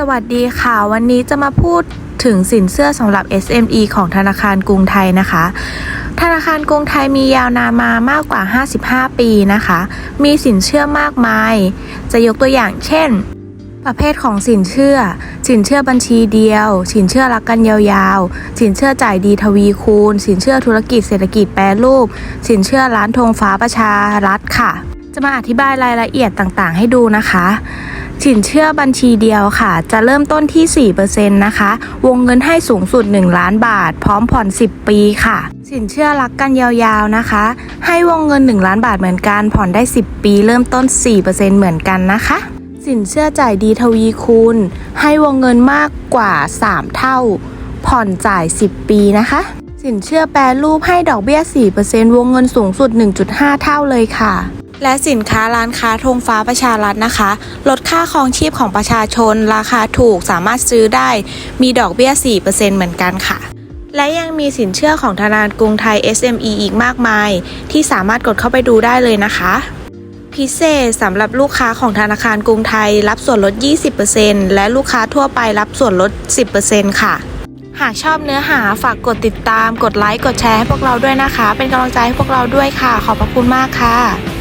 สวัสดีค่ะ วันนี้จะมาพูดถึงสินเชื่อสำหรับ SME ของธนาคารกรุงไทยนะคะ ธนาคารกรุงไทยมียาวนานมามากกว่า 55 ปีนะคะ มีสินเชื่อมากมาย จะยกตัวอย่างเช่น ประเภทของสินเชื่อ สินเชื่อบัญชีเดียว สินเชื่อรักกันยาวๆ สินเชื่อจ่ายดีทวีคูณ สินเชื่อธุรกิจเศรษฐกิจแปรรูป สินเชื่อร้านธงฟ้าประชารัฐค่ะ จะมาอธิบายรายละเอียดต่างๆ ให้ดูนะคะ สินเชื่อบัญชีเดียวค่ะ จะเริ่มต้นที่ 4%นะคะ วงเงินให้สูงสุด 1 ล้านบาท พร้อมผ่อน 10 ปีค่ะ สินเชื่อรักกันยาวๆนะคะ ให้วงเงิน 1 ล้านบาทเหมือนกัน ผ่อนได้ 10 ปี เริ่มต้น 4%เหมือนกันนะคะ สินเชื่อจ่ายดีทวีคูณ ให้วงเงินมากกว่า 3 เท่า ผ่อนจ่าย 10 ปีนะคะสินเชื่อแปรรูปให้ดอกเบี้ย 4%วงเงินสูงสุด 1.5 เท่าเลยค่ะ และสินค้าร้านค้าธงฟ้าประชารัฐนะคะ ลดค่าครองชีพของประชาชน ราคาถูกสามารถซื้อได้ มีดอกเบี้ย 4%เหมือนกันค่ะ และยังมีสินเชื่อของธนาคารกรุงไทย SME อีกมากมาย ที่สามารถกดเข้าไปดูได้เลยนะคะ พิเศษสำหรับลูกค้าของธนาคารกรุงไทยรับส่วนลด 20%และลูกค้าทั่วไปรับส่วนลด 10%ค่ะหากชอบเนื้อหาฝากกดติดตาม กดไลค์ กดแชร์ให้พวกเราด้วยนะคะ เป็นกำลังใจให้พวกเราด้วยค่ะ ขอบพระคุณมากค่ะ